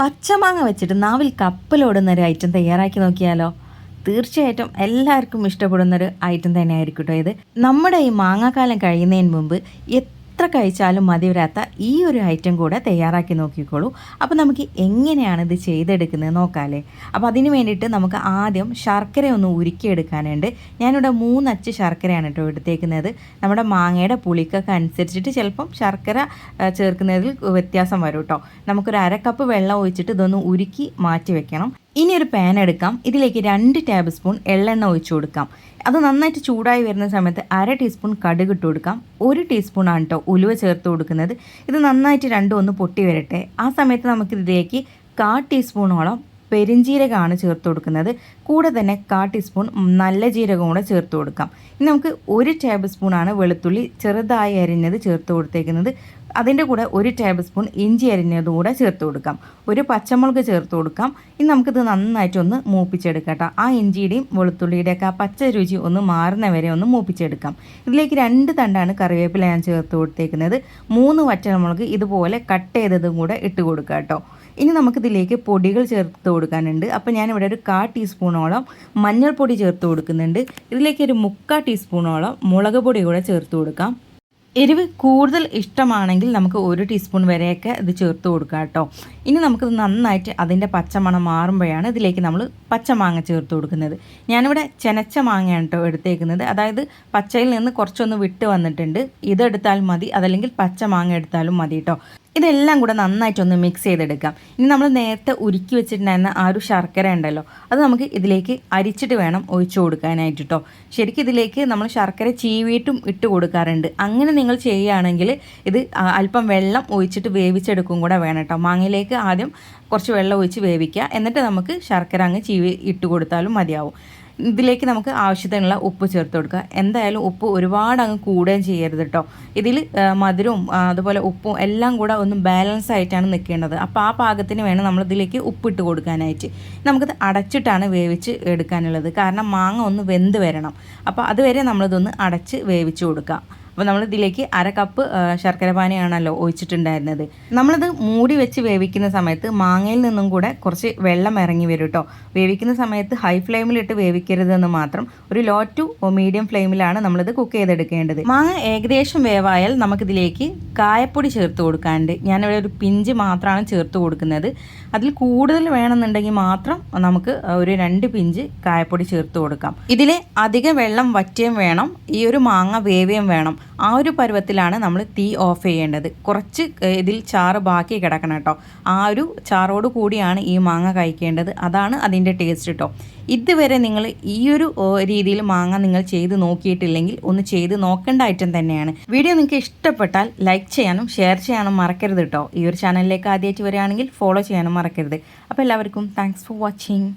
പച്ചമാങ്ങ വെച്ചിട്ട് നാവിൽ കപ്പലോടുന്ന ഒരു ഐറ്റം തയ്യാറാക്കി നോക്കിയാലോ? തീർച്ചയായിട്ടും എല്ലാവർക്കും ഇഷ്ടപ്പെടുന്ന ഒരു ഐറ്റം തന്നെയായിരിക്കും കേട്ടോ ഇത്. നമ്മുടെ ഈ മാങ്ങാക്കാലം കഴിയുന്നതിന് മുമ്പ് എത്ര കഴിച്ചാലും മതി വരാത്ത ഈ ഒരു ഐറ്റം കൂടെ തയ്യാറാക്കി നോക്കിക്കോളൂ. അപ്പോൾ നമുക്ക് എങ്ങനെയാണ് ഇത് ചെയ്തെടുക്കുന്നത് നോക്കാമല്ലേ അപ്പോൾ അതിന് വേണ്ടിയിട്ട് നമുക്ക് ആദ്യം ശർക്കര ഒന്ന് ഉരുക്കിയെടുക്കാനുണ്ട്. ഞാനിവിടെ മൂന്നച്ച് ശർക്കരയാണ് കേട്ടോ എടുത്തേക്കുന്നത്. നമ്മുടെ മാങ്ങയുടെ പുളിക്കൊക്കെ അനുസരിച്ചിട്ട് ചിലപ്പം ശർക്കര ചേർക്കുന്നതിൽ വ്യത്യാസം വരും കേട്ടോ. നമുക്കൊരു അര കപ്പ് വെള്ളം ഒഴിച്ചിട്ട് ഇതൊന്ന് ഉരുക്കി മാറ്റി വെക്കണം. ഇനി ഒരു പാൻ എടുക്കാം. ഇതിലേക്ക് രണ്ട് ടേബിൾ സ്പൂൺ എള്ളെണ്ണ ഒഴിച്ചു കൊടുക്കാം. അത് നന്നായിട്ട് ചൂടായി വരുന്ന സമയത്ത് അര ടീസ്പൂൺ കടുക് ഇട്ട് കൊടുക്കാം. ഒരു ടീസ്പൂൺ ആണ് കേട്ടോ ഉലുവ ചേർത്ത് കൊടുക്കുന്നത്. ഇത് നന്നായിട്ട് രണ്ടും ഒന്ന് പൊട്ടി വരട്ടെ. ആ സമയത്ത് നമുക്കിതിലേക്ക് കാ ടീസ്പൂണോളം പെരിഞ്ജീരകമാണ് ചേർത്ത് കൊടുക്കുന്നത്. കൂടെ തന്നെ കാ ടീസ്പൂൺ നല്ല ജീരകം കൂടെ ചേർത്ത് കൊടുക്കാം. ഇനി നമുക്ക് ഒരു ടേബിൾ സ്പൂണാണ് വെളുത്തുള്ളി ചെറുതായി അരിഞ്ഞത് ചേർത്ത് കൊടുത്തേക്കുന്നത്. അതിന്റെ കൂടെ ഒരു ടേബിൾ സ്പൂൺ ഇഞ്ചി അരിഞ്ഞതും കൂടെ ചേർത്ത് കൊടുക്കാം. ഒരു പച്ചമുളക് ചേർത്ത് കൊടുക്കാം. ഇനി നമുക്കിത് നന്നായിട്ടൊന്ന് മൂപ്പിച്ചെടുക്കാം കേട്ടോ ആ ഇഞ്ചിയുടെയും വെളുത്തുള്ളിയുടെയൊക്കെ ആ പച്ച രുചി ഒന്ന് മാറുന്ന വരെ ഒന്ന് മൂപ്പിച്ചെടുക്കാം. ഇതിലേക്ക് രണ്ട് തണ്ടാണ് കറിവേപ്പില ഞാൻ ചേർത്ത് കൊടുത്തേക്കുന്നത്. മൂന്ന് പച്ചമുളക് ഇതുപോലെ കട്ട് ചെയ്തതും കൂടെ ഇട്ട് കൊടുക്കാം കേട്ടോ ഇനി നമുക്കിതിലേക്ക് പൊടികൾ ചേർത്ത് കൊടുക്കാനുണ്ട്. അപ്പോൾ ഞാനിവിടെ ഒരു കാ ടീസ്പൂണോളം മഞ്ഞൾപ്പൊടി ചേർത്ത് കൊടുക്കുന്നുണ്ട്. ഇതിലേക്ക് ഒരു മുക്കാ ടീസ്പൂണോളം മുളക് പൊടി കൂടെ ചേർത്ത് കൊടുക്കാം. എരിവ് കൂടുതൽ ഇഷ്ടമാണെങ്കിൽ നമുക്ക് ഒരു ടീസ്പൂൺ വരെയൊക്കെ ഇത് ചേർത്ത് കൊടുക്കാം കേട്ടോ. ഇനി നമുക്കിത് നന്നായിട്ട് അതിന്റെ പച്ചമണം മാറുമ്പോഴാണ് ഇതിലേക്ക് നമ്മൾ പച്ചമാങ്ങ ചേർത്ത് കൊടുക്കുന്നത്. ഞാനിവിടെ ചെനച്ച മാങ്ങയാണ് കേട്ടോ എടുത്തേക്കുന്നത്. അതായത് പച്ചയിൽ നിന്ന് കുറച്ചൊന്ന് വിട്ട് വന്നിട്ടുണ്ട്. ഇതെടുത്താൽ മതി. അതല്ലെങ്കിൽ പച്ചമാങ്ങ എടുത്താലും മതി കേട്ടോ. ഇതെല്ലാം കൂടെ നന്നായിട്ടൊന്ന് മിക്സ് ചെയ്തെടുക്കാം. ഇനി നമ്മൾ നേരത്തെ ഉരുക്കി വെച്ചിട്ടുണ്ടായിരുന്ന ആ ഒരു ശർക്കര ഉണ്ടല്ലോ അത് നമുക്ക് ഇതിലേക്ക് അരിച്ചിട്ട് വേണം ഒഴിച്ചു കൊടുക്കാനായിട്ട് കേട്ടോ ശരിക്കും ഇതിലേക്ക് നമ്മൾ ശർക്കര ചീവിയിട്ടും ഇട്ട് കൊടുക്കാറുണ്ട്. അങ്ങനെ നിങ്ങൾ ചെയ്യുകയാണെങ്കിൽ ഇത് അല്പം വെള്ളം ഒഴിച്ചിട്ട് വേവിച്ചെടുക്കും കൂടെ വേണം കേട്ടോ മാങ്ങയിലേക്ക് ആദ്യം കുറച്ച് വെള്ളം ഒഴിച്ച് വേവിക്കുക. എന്നിട്ട് നമുക്ക് ശർക്കര അങ്ങ് ചീവി ഇട്ട് കൊടുത്താലും മതിയാവും. ഇതിലേക്ക് നമുക്ക് ആവശ്യത്തിനുള്ള ഉപ്പ് ചേർത്ത് കൊടുക്കുക. എന്തായാലും ഉപ്പ് ഒരുപാട് അങ്ങ് കൂടുകയും ചെയ്യരുത് കേട്ടോ ഇതിൽ മധുരവും അതുപോലെ ഉപ്പും എല്ലാം കൂടെ ഒന്ന് ബാലൻസ് ആയിട്ടാണ് നിൽക്കേണ്ടത്. അപ്പോൾ ആ പാകത്തിന് വേണം നമ്മൾ ഇതിലേക്ക് ഉപ്പിട്ട് കൊടുക്കാനായിട്ട്. നമുക്കിത് അടച്ചിട്ടാണ് വേവിച്ച് എടുക്കാനുള്ളത്. കാരണം മാങ്ങ ഒന്ന് വെന്ത് വരണം. അപ്പോൾ അതുവരെ നമ്മളിതൊന്ന് അടച്ച് വേവിച്ച് കൊടുക്കുക അപ്പോൾ നമ്മൾ ഇതിലേക്ക് അര കപ്പ് ശർക്കര പാനിയാണല്ലോ ഒഴിച്ചിട്ടുണ്ടായിരുന്നത്. നമ്മളത് മൂടി വെച്ച് വേവിക്കുന്ന സമയത്ത് മാങ്ങയിൽ നിന്നും കൂടെ കുറച്ച് വെള്ളം ഇറങ്ങി വരും കേട്ടോ വേവിക്കുന്ന സമയത്ത് ഹൈ ഫ്ലെയിമിലിട്ട് വേവിക്കരുതെന്ന് മാത്രം ഒരു ലോ ടു മീഡിയം ഫ്ലെയിമിലാണ് നമ്മളിത് കുക്ക് ചെയ്തെടുക്കേണ്ടത്. മാങ്ങ ഏകദേശം വേവായാൽ നമുക്കിതിലേക്ക് കായപ്പൊടി ചേർത്ത് കൊടുക്കാനുണ്ട്. ഞാനിവിടെ ഒരു പിഞ്ച് മാത്രമാണ് ചേർത്ത് കൊടുക്കുന്നത്. അതിൽ കൂടുതൽ വേണമെന്നുണ്ടെങ്കിൽ മാത്രം നമുക്ക് ഒരു രണ്ട് പിഞ്ച് കായപ്പൊടി ചേർത്ത് കൊടുക്കാം. ഇതിൽ അധികം വെള്ളം വറ്റിയും വേണം. ഈ ഒരു മാങ്ങ വേവിയും വേണം. ആ ഒരു പരുവത്തിലാണ് നമ്മൾ തീ ഓഫ് ചെയ്യേണ്ടത്. കുറച്ച് ഇതിൽ ചാറ് ബാക്കി കിടക്കണം കേട്ടോ. ആ ഒരു ചാറോട് കൂടിയാണ് ഈ മാങ്ങ കഴിക്കേണ്ടത്. അതാണ് അതിന്റെ ടേസ്റ്റ് കേട്ടോ ഇതുവരെ നിങ്ങൾ ഈ ഒരു രീതിയിൽ മാങ്ങ നിങ്ങൾ ചെയ്ത് നോക്കിയിട്ടില്ലെങ്കിൽ ഒന്ന് ചെയ്ത് നോക്കേണ്ട ഐറ്റം തന്നെയാണ്. വീഡിയോ നിങ്ങൾക്ക് ഇഷ്ടപ്പെട്ടാൽ ലൈക്ക് ചെയ്യാനും ഷെയർ ചെയ്യാനും മറക്കരുത് കേട്ടോ ഈ ഒരു ചാനലിലേക്ക് ആദ്യമായിട്ട് വരികയാണെങ്കിൽ ഫോളോ ചെയ്യാനും മറക്കരുത്. അപ്പോൾ എല്ലാവർക്കും താങ്ക്സ് ഫോർ വാച്ചിങ്